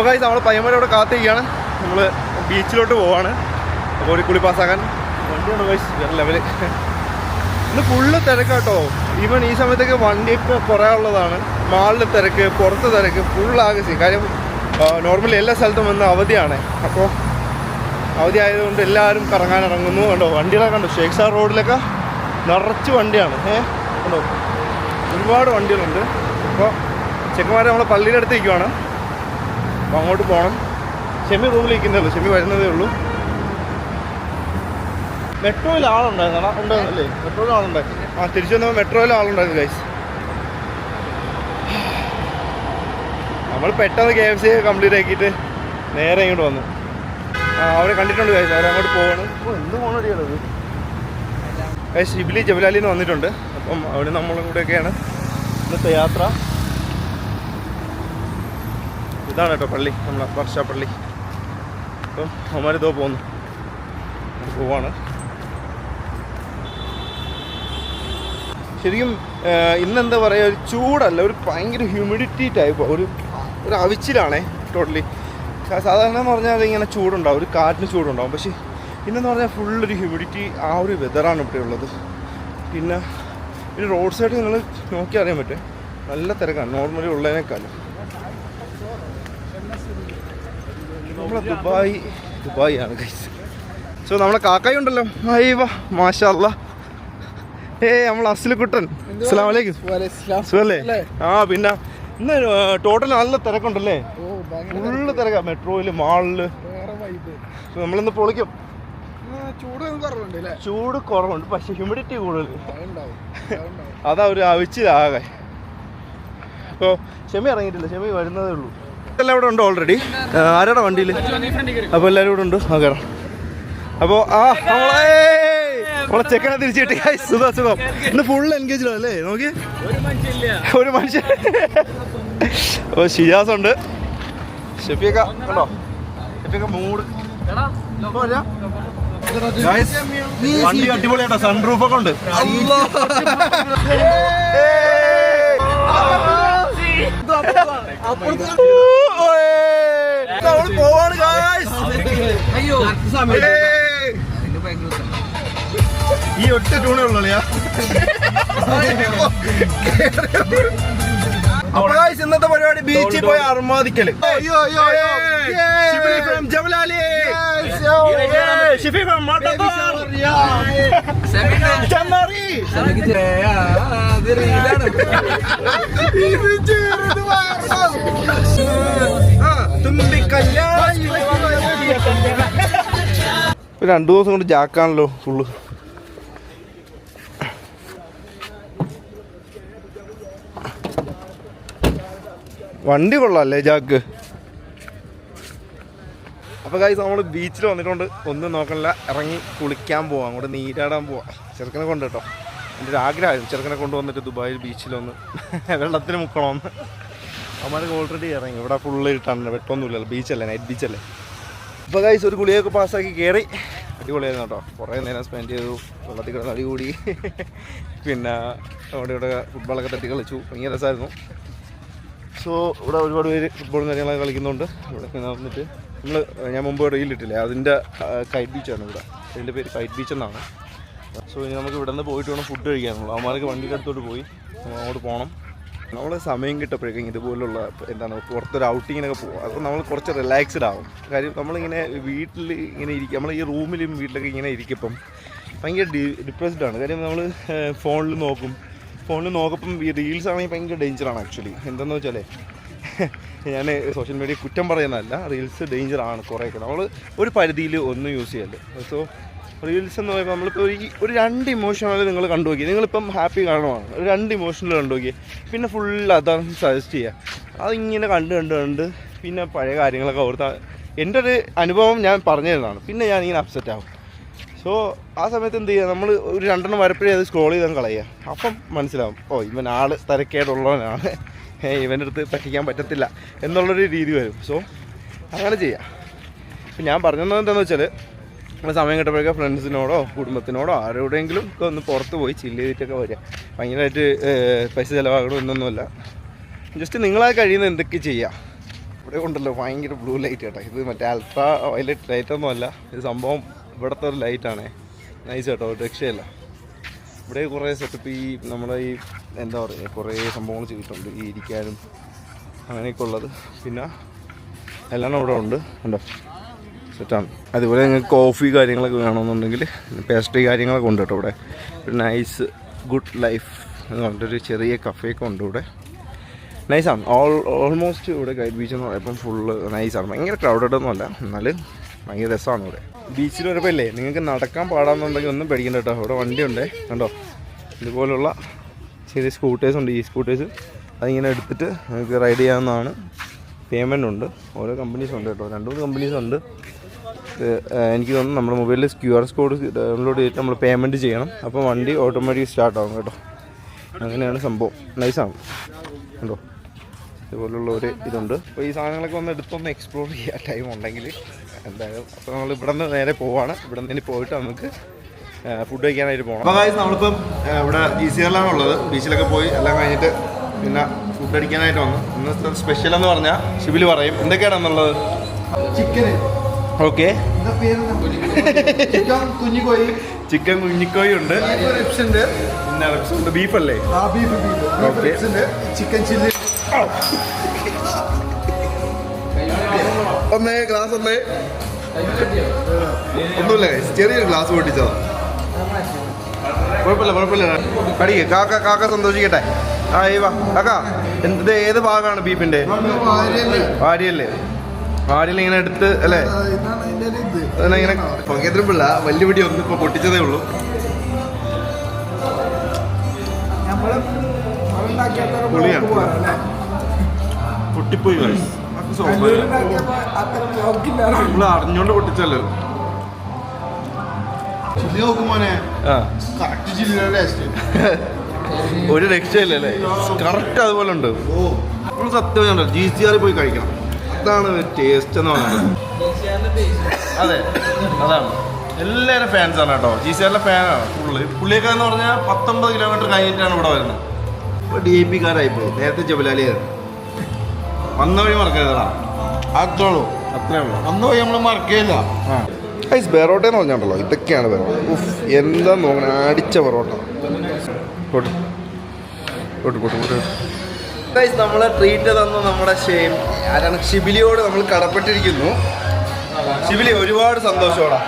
അപ്പോൾ കാര്യം നമ്മൾ പയ്യന്മാരെ അവിടെ കാത്തിരിക്കുകയാണ് നമ്മൾ ബീച്ചിലോട്ട് പോവാണ്. അപ്പോൾ ഒരു കുളി പാസ്സാക്കാൻ വണ്ടിയാണ് guys, വേറെ ലെവൽ ഇന്ന് ഫുള്ള് തിരക്കാട്ടോ. ഈവൻ ഈ സമയത്തൊക്കെ വണ്ടിയൊക്കെ കുറേ ഉള്ളതാണ് മാളിൽ തിരക്ക് പുറത്ത് തിരക്ക് ഫുള്ളാകെ ചെയ്യും കാര്യം നോർമലി എല്ലാ സ്ഥലത്തും വന്ന് അവധിയാണ്. അപ്പോൾ അവധി ആയതുകൊണ്ട് എല്ലാവരും കറങ്ങാൻ ഇറങ്ങുന്നു. കണ്ടോ വണ്ടികളൊക്കെ കണ്ടോ? ഷേഖ് സാർ റോഡിലൊക്കെ നിറച്ച് വണ്ടിയാണ്. ഏഹ് കണ്ടോ? ഒരുപാട് വണ്ടികളുണ്ട്. അപ്പോൾ ചെക്കന്മാരെ നമ്മളെ നിൽക്കുവാണ് അപ്പോൾ അങ്ങോട്ട് പോകണം ഷെമി റൂമിൽ ഇരിക്കുന്നേ ഉള്ളൂ. ഷെമി വരുന്നതേ ഉള്ളൂ. മെട്രോയിൽ ആളുണ്ടായിരുന്നു ഉണ്ടായിരുന്നല്ലേ? മെട്രോയിൽ ആളുണ്ടായിരുന്നു. ആ തിരിച്ചു വന്നപ്പോൾ മെട്രോയിൽ ആളുണ്ടായിരുന്നു ഗൈസ് നമ്മൾ പെട്ടെന്ന് കെ എഫ് സി കംപ്ലീറ്റ് ആക്കിയിട്ട് നേരെ ഇങ്ങോട്ട് വന്നു. അവരെ കണ്ടിട്ടുണ്ട് ഗൈസ് അവരെ അങ്ങോട്ട് പോവാണ്. ഓ എന്ത് പോകണടിയാണത് ഗൈസ് ഷിബിലി ജബലാലിന്ന് വന്നിട്ടുണ്ട്. അപ്പം അവിടെ നമ്മളും കൂടെയൊക്കെയാണ്. ഇന്നത്തെ യാത്ര. ഇതാണ് കേട്ടോ പള്ളി നമ്മളെ വർഷാപ്പള്ളി അപ്പം അവന്മാർ ഇതോ പോകുന്നു പോവാണ്. ശരിക്കും ഇന്നെന്താ പറയുക ഒരു ചൂടല്ല ഒരു ഭയങ്കര ഹ്യൂമിഡിറ്റി ടൈപ്പ് ഒരു ഒരു അവിച്ചിലാണേ ടോട്ടലി സാധാരണ പറഞ്ഞാൽ ഇങ്ങനെ ചൂടുണ്ടാവും ഒരു കാറ്റിന് ചൂടുണ്ടാവും. പക്ഷേ ഇന്നെന്ന് പറഞ്ഞാൽ ഫുള്ളൊരു ഹ്യൂമിഡിറ്റി ആ ഒരു വെതറാണ് ഇവിടെ ഉള്ളത്. പിന്നെ ഒരു റോഡ് സൈഡ് നിങ്ങൾ നോക്കി അറിയാൻ പറ്റും. നല്ല തിരക്കാണ് നോർമലി ഉള്ളതിനേക്കാളും. നമ്മളെ ദുബായ് ദുബായ് ആണ് ഗൈസ് സോ നമ്മളെ കാക്കായി ഉണ്ടല്ലോ. അയ്യവ മാഷല്ല ഏ നമ്മൾ അസ്ലുക്കുട്ടൻ അസ്സലാം വലൈക്കും സുഖല്ലേ ആ പിന്നെ ഇന്ന് ടോട്ടൽ നല്ല തിരക്കുണ്ടല്ലേ? ഫുള്ള് തിരക്കാ. മെട്രോയിൽ മാളിൽ നമ്മളിന്ന് പൊളിക്കും. ചൂട് കുറവുണ്ട് പക്ഷെ ഹ്യൂമിഡിറ്റി കൂടുതൽ. അതാ ഒരു അവിച്ചിലാകെ അപ്പോൾ ഷെമി ഇറങ്ങിയിട്ടില്ല. ഷെമി വരുന്നതേ ഉള്ളൂ. എല്ലാം അവിടെ ഉണ്ട് ഓൾറെഡി ആരുടെ വണ്ടിയിൽ അപ്പോൾ എല്ലാവരും ഇവിടെ ഉണ്ട്. ഓക്കെ അപ്പോൾ ആ നമ്മളെ നമ്മളെ ചെക്കനെ തിരിച്ചു കിട്ടി. സുഖം സുഖം. ഇന്ന് ഫുൾ എൻഗേജ് അല്ലേ? നോക്കി. ഒരു മനുഷ്യൻ അപ്പോൾ ഷിജാസ് ഉണ്ട്. ഷെഫിയൊക്കെ കണ്ടോ? ഷെഫിയൊക്കെ മൂഡ് വണ്ടി അടിപൊളിയാട്ടോ. സൺറൂഫ് ഒക്കെ ഉണ്ട്. നമ്മൾ പോവാണ് അയ്യോ. ഈ ഒറ്റ ടൂണേ ഉള്ളിയാ അപ്പൊ ഇന്നത്തെ പരിപാടി ബീച്ചിൽ പോയി അർമാദിക്കൽ. അയ്യോ അയ്യോ ജബലാലി. ഏയ്, ഷിഫി മാട്ടത്തോർ. ചെമ്മറി. തുമ്പിക്കല്യാണി. രണ്ടു ദിവസം കൊണ്ട് ജാക്കാണല്ലോ ഫുള്ള് വണ്ടി കൊള്ളാല്ലേ ജാക്ക്? അപ്പോൾ കാര്യം നമ്മൾ ബീച്ചിൽ വന്നിട്ടുണ്ട്. ഒന്നും നോക്കണില്ല. ഇറങ്ങി കുളിക്കാൻ പോവാം. അങ്ങോട്ട് നീരാടാൻ പോവാ. ചെറുക്കനെ കൊണ്ട് കേട്ടോ. എന്റെ ഒരു ആഗ്രഹമായിരുന്നു. ചെറുക്കനെ കൊണ്ടുവന്നിട്ട് ദുബായിൽ ബീച്ചിലൊന്ന് വെള്ളത്തിന് മുക്കണമെന്ന് അവന്മാർക്ക് ഓൾറെഡി ഇറങ്ങി. ഇവിടെ ഫുള്ള് ഇട്ടാണ് വെട്ടൊന്നുമില്ലല്ലോ ബീച്ചല്ലേ നൈറ്റ് ബീച്ചല്ലേ അപ്പോൾ കൈസ് ഒരു ഗുളിയൊക്കെ പാസ്സാക്കി കയറി അടിപൊളിയായിരുന്നു കേട്ടോ. കുറേ നേരം സ്പെൻഡ് ചെയ്തു. വെള്ളത്തിൽ കിടന്ന് അടി കൂടി. പിന്നെ അവിടെ ഇവിടെ ഫുട്ബോളൊക്കെ തട്ടി കളിച്ചു. ഭയങ്കര രസമായിരുന്നു. സോ ഇവിടെ ഒരുപാട് പേര് ഫുട്ബോളും കാര്യങ്ങളൊക്കെ കളിക്കുന്നുണ്ട്. ഇവിടെ വന്നിട്ട് നമ്മൾ ഞാൻ മുമ്പ് റീലിട്ടില്ലേ അതിന്റെ കൈറ്റ് ബീച്ചാണ് ഇവിടെ. അതിന്റെ പേര് കൈറ്റ് ബീച്ച് എന്നാണ്. സോ ഇനി നമുക്ക് ഇവിടെ നിന്ന് പോയിട്ട് വേണം ഫുഡ് കഴിക്കാനുള്ളൂ. അവന്മാർക്ക് വണ്ടിയുടെ അടുത്തോട്ട് പോയി. അങ്ങോട്ട് പോകണം നമ്മൾ സമയം കിട്ടപ്പോഴേക്കും ഇതുപോലുള്ള എന്താണ് പുറത്തൊരു ഔട്ടിങ്ങിനൊക്കെ പോകും അപ്പോൾ നമ്മൾ കുറച്ച് റിലാക്സ്ഡ് ആവും. കാര്യം നമ്മളിങ്ങനെ വീട്ടിൽ ഇങ്ങനെ ഇരിക്കും നമ്മൾ ഈ റൂമിലും വീട്ടിലൊക്കെ ഇങ്ങനെ ഇരിക്കുമ്പം ഭയങ്കര ഡി ഡിപ്രസ്ഡ് ആണ്. കാര്യം നമ്മൾ ഫോണിൽ നോക്കും. ഫോണിൽ നോക്കപ്പം ഈ റീൽസ് ആണെങ്കിൽ ഭയങ്കര ഡേഞ്ചറാണ് ആക്ച്വലി എന്താണെന്ന് വെച്ചാലേ ഞാൻ സോഷ്യൽ മീഡിയ കുറ്റം പറയുന്നതല്ല റീൽസ് ഡേഞ്ചറാണ് കുറേയൊക്കെ. നമ്മൾ ഒരു പരിധിയിൽ ഒന്നും യൂസ് ചെയ്യല്ലേ സോ റീൽസ് എന്ന് പറയുമ്പോൾ നമ്മളിപ്പോൾ ഒരു ഒരു രണ്ട് ഇമോഷനാണ് നിങ്ങൾ കണ്ടു നോക്കി നിങ്ങളിപ്പം ഹാപ്പി കാണുവാണ് ഒരു രണ്ട് ഇമോഷനിൽ കണ്ടു നോക്കി പിന്നെ ഫുൾ അതാണ് സജസ്റ്റ് ചെയ്യുക അതിങ്ങനെ കണ്ട് കണ്ട് കണ്ട് പിന്നെ പഴയ കാര്യങ്ങളൊക്കെ ഓർത്ത് എന്റെ ഒരു അനുഭവം ഞാൻ പറഞ്ഞു തരുന്നതാണ് പിന്നെ ഞാൻ ഇങ്ങനെ അപ്സെറ്റ് ആവും. സോ ആ സമയത്ത് എന്ത് ചെയ്യുക നമ്മൾ ഒരു രണ്ടെണ്ണം വരപ്പോഴേ അത് സ്ക്രോൾ ചെയ്താൽ കളയുക അപ്പം മനസ്സിലാവും ഓ ഇവൻ ആൾ തിരക്കേടുള്ളവനാണ്. ഇവന്റെ അടുത്ത് പറ്റിക്കാൻ പറ്റത്തില്ല എന്നുള്ളൊരു രീതി വരും. സോ അങ്ങനെ ചെയ്യാം. അപ്പം ഞാൻ പറഞ്ഞതെന്താണെന്ന് വെച്ചാൽ സമയം കിട്ടുമ്പോഴൊക്കെ ഫ്രണ്ട്സിനോടോ കുടുംബത്തിനോടോ ആരോടെങ്കിലും ഒക്കെ ഒന്ന് പുറത്ത് പോയി ചില്ല് ചെയ്തിട്ടൊക്കെ വരിക. ഭയങ്കരമായിട്ട് പൈസ ചിലവാകണം എന്നൊന്നുമല്ല. ജസ്റ്റ് നിങ്ങളാൽ കഴിയുന്ന എന്തൊക്കെ ചെയ്യാം? ഇവിടെ ഉണ്ടല്ലോ ഭയങ്കര ബ്ലൂ ലൈറ്റ് കേട്ടോ. ഇത് മറ്റേ അൾട്രാ വയലറ്റ് ലൈറ്റ് ഒന്നും അല്ല. ഇത് സംഭവം ഇവിടുത്തെ ഒരു ലൈറ്റാണേ നൈസ് കേട്ടോ രക്ഷയല്ല. ഇവിടെ കുറേ സെറ്റപ്പ് ഈ നമ്മുടെ ഈ എന്താ പറയുക കുറേ സംഭവങ്ങൾ ചെയ്തിട്ടുണ്ട്. ഈ ഇരിക്കാനും അങ്ങനെയൊക്കെ ഉള്ളത്. പിന്നെ എല്ലാം ഇവിടെ ഉണ്ട്. ഉണ്ടോ സെറ്റാണ് അതുപോലെ നിങ്ങൾക്ക് കോഫി കാര്യങ്ങളൊക്കെ വേണമെന്നുണ്ടെങ്കിൽ പേസ്ട്രി കാര്യങ്ങളൊക്കെ ഉണ്ട് കേട്ടോ ഇവിടെ. നൈസ് ഗുഡ് ലൈഫ് എന്ന് പറഞ്ഞിട്ടൊരു ചെറിയ കഫേയൊക്കെ ഉണ്ട് ഇവിടെ. നൈസാണ് ഓൾ ഓൾമോസ്റ്റ് ഇവിടെ ഗൈഡ് ബീച്ച് എന്ന് പറയുമ്പം ഫുള്ള് നൈസാണ് ഭയങ്കര ക്രൗഡഡ് ഒന്നുമല്ല എന്നാലും ഭയങ്കര രസമാണ് ഇവിടെ. ബീച്ചിൽ വരുമ്പോൾ ഇല്ലേ നിങ്ങൾക്ക് നടക്കാൻ പാടാന്നുണ്ടെങ്കിൽ ഒന്നും പേടിക്കണ്ട കേട്ടോ. ഇവിടെ വണ്ടിയുണ്ട്. കണ്ടോ? ഇതുപോലുള്ള ചെറിയ സ്കൂട്ടേഴ്സ് ഉണ്ട്. ഈ സ്കൂട്ടേഴ്സ് അതിങ്ങനെ എടുത്തിട്ട് നിങ്ങൾക്ക് റൈഡ് ചെയ്യാവുന്നതാണ്. പേയ്മെന്റ് ഉണ്ട്. ഓരോ കമ്പനീസ് ഉണ്ട് കേട്ടോ. രണ്ട് മൂന്ന് കമ്പനീസ് ഉണ്ട്. എനിക്ക് തോന്നുന്നു നമ്മുടെ മൊബൈലിൽ ക്യു ആർ കോഡ് ഡൗൺലോഡ് ചെയ്തിട്ട് നമ്മൾ പേയ്മെന്റ് ചെയ്യണം. അപ്പോൾ വണ്ടി ഓട്ടോമാറ്റിക് സ്റ്റാർട്ട് ആവും കേട്ടോ. അങ്ങനെയാണ് സംഭവം. നൈസാണ് കണ്ടോ? ഇതുപോലുള്ള ഒരു ഇതുണ്ട്. അപ്പോൾ ഈ സാധനങ്ങളൊക്കെ ഒന്ന് എടുത്തൊന്ന് എക്സ്പ്ലോർ ചെയ്യാൻ ടൈം ഉണ്ടെങ്കിൽ എന്തായാലും അപ്പോൾ നമ്മൾ ഇവിടെ നിന്ന് നേരെ പോവാണ്. ഇവിടെ നിന്ന് ഇനി പോയിട്ട് നമുക്ക് ഫുഡ് കഴിക്കാനായിട്ട് പോകണം അപ്പോൾ കാര്യം നമ്മളിപ്പം ഇവിടെ ജി സി ആറിലാണ് ഉള്ളത്. ബീച്ചിലൊക്കെ പോയി എല്ലാം കഴിഞ്ഞിട്ട് പിന്നെ ഫുഡ് അടിക്കാനായിട്ട് വന്നു. ഇന്നത്തെ സ്പെഷ്യൽ എന്ന് പറഞ്ഞാൽ ശിബിൽ പറയും. എന്തൊക്കെയാണെന്നുള്ളത് ചിക്കന് ഓക്കെ. ചിക്കൻ കുഞ്ഞിക്കോയി. ഉണ്ട്. റിപ്സ് ഉണ്ട് പിന്നെ ഉണ്ട് ബീഫല്ലേ? ആ ബീഫ് ബീഫ്. ബീഫ് റിപ്സ് ഉണ്ട് ചിക്കൻ ചില്ലി. ഒന്നേ ഗ്ലാസ് ഒന്നേ ഒന്നുമില്ല. ചെറിയൊരു ഗ്ലാസ് പൊട്ടിച്ചതാ കുഴപ്പമില്ല കുഴപ്പമില്ല. കടിക്ക് കാക്ക കാക്ക സന്തോഷിക്കട്ടെ. ആ ഏവാ വാ. കാക്ക എന്ത് ഏത് ഭാഗമാണ് ബീഫിന്റെ? വാര്യല്ലേ. വാരിയല്ലേ വാരിയൽ ഇങ്ങനെ എടുത്ത് അല്ലേ ഇങ്ങനെ പങ്കേന്ദ്രൻ പിള്ള. വലിയ പിടി ഒന്നും ഇപ്പൊ പൊട്ടിച്ചതേ ഉള്ളൂ. പൊളിയാണ്. പൊട്ടിപ്പോയി നമ്മൾ അറിഞ്ഞോണ്ട് പൊട്ടിച്ചല്ലോ. ഒരു രക്ഷയില്ലല്ലേ? കറക്റ്റ് അതുപോലെ ഉണ്ട്. ഓ. നമ്മൾ സത്യം ജി സി ആറിൽ പോയി കഴിക്കണം. അതാണ് ടേസ്റ്റ് എന്ന് പറയുന്നത് അതെ അതാണ്. എല്ലാവരും ഫാൻസാണ് ആണ് കേട്ടോ. ജി സി ആറിലെ ഫാനാണ് ഫുള്ള് പുള്ളിയൊക്കെ എന്ന് പറഞ്ഞാൽ പത്തൊമ്പത് കിലോമീറ്റർ കഴിഞ്ഞിട്ടാണ് ഇവിടെ വരുന്നത്. ഇപ്പോൾ ഡി ഐ പി കാരായി പോയി നേരത്തെ ജബലാലിയായിരുന്നു വന്ന വഴി മറക്കരുതടാ. അത്രേ ഉള്ളൂ. അത്രേ ഉള്ളൂ. അന്ന് പോയി നമ്മൾ മറക്കേല ഐസ് ബെറോട്ട എന്ന് പറഞ്ഞാണ്ടല്ലോ. ഇതൊക്കെയാണ് ബെറോട്ട ഉഫ് എന്താ നോക്കണേ? അടിച്ച ബെറോട്ട കൊടു കൊടു കൊടു കൊടു ഗൈസ് നമ്മളെ ട്രീറ്റ് തന്ന നമ്മുടെ ഷെയിം ആരാണ്? ഷിബിലിയോട് നമ്മൾ കടപ്പെട്ടിരിക്കുന്നു. ഷിബിലി ഒരുപാട് സന്തോഷോടാ